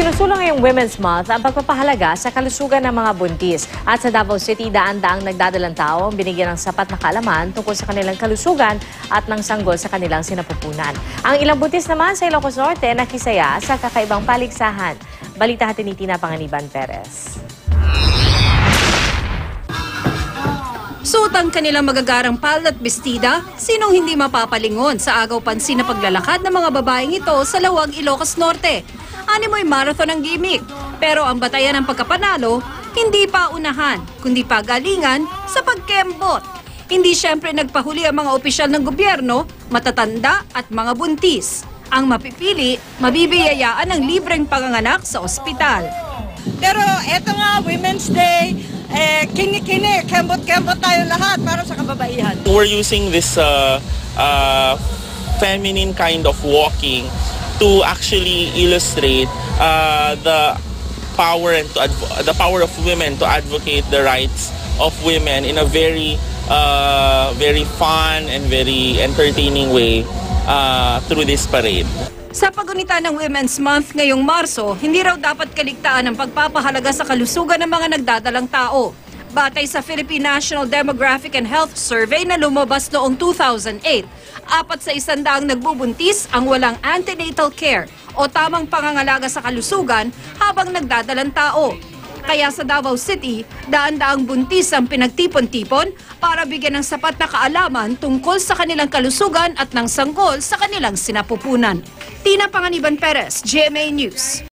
Sinusulong ngayong Women's Month ang pagpapahalaga sa kalusugan ng mga buntis. At sa Davao City, daan-daang nagdadalang tao ang binigyan ng sapat na kaalaman tungkol sa kanilang kalusugan at ng sanggol sa kanilang sinapupunan. Ang ilang buntis naman sa Ilocos Norte nakisaya sa kakaibang paligsahan. Balita hatin ni Tina Panganiban Perez. Suot ang kanilang magagarang pal at bestida, sinong hindi mapapalingon sa agaw pansin na paglalakad ng mga babaeng ito sa Lawag, Ilocos Norte. Animoy marathon ang gimmick, pero ang batayan ng pagkapanalo, hindi pa unahan, kundi pagalingan sa pagkembot. Hindi siyempre nagpahuli ang mga opisyal ng gobyerno, matatanda at mga buntis. Ang mapipili, mabibiyayaan ng libreng panganganak sa ospital. Pero eto nga, Women's Day, eh, kini-kini, kembot-kembot tayo lahat para sa kababaihan. We're using this uh, uh, feminine kind of walking to actually illustrate uh, the power and to adv- the power of women to advocate the rights of women in a very uh, very fun and very entertaining way uh, through this parade. Sa pagunita ng Women's Month ngayong Marso, hindi raw dapat kaligtaan ang pagpapahalaga sa kalusugan ng mga nagdadalang tao. Batay sa Philippine National Demographic and Health Survey na lumabas noong 2008, apat sa isandaang nagbubuntis ang walang antenatal care o tamang pangangalaga sa kalusugan habang nagdadalang tao. Kaya sa Davao City, daan-daang buntis ang pinagtipon-tipon para bigyan ng sapat na kaalaman tungkol sa kanilang kalusugan at ng sanggol sa kanilang sinapupunan. Tina Panganiban Perez, GMA News.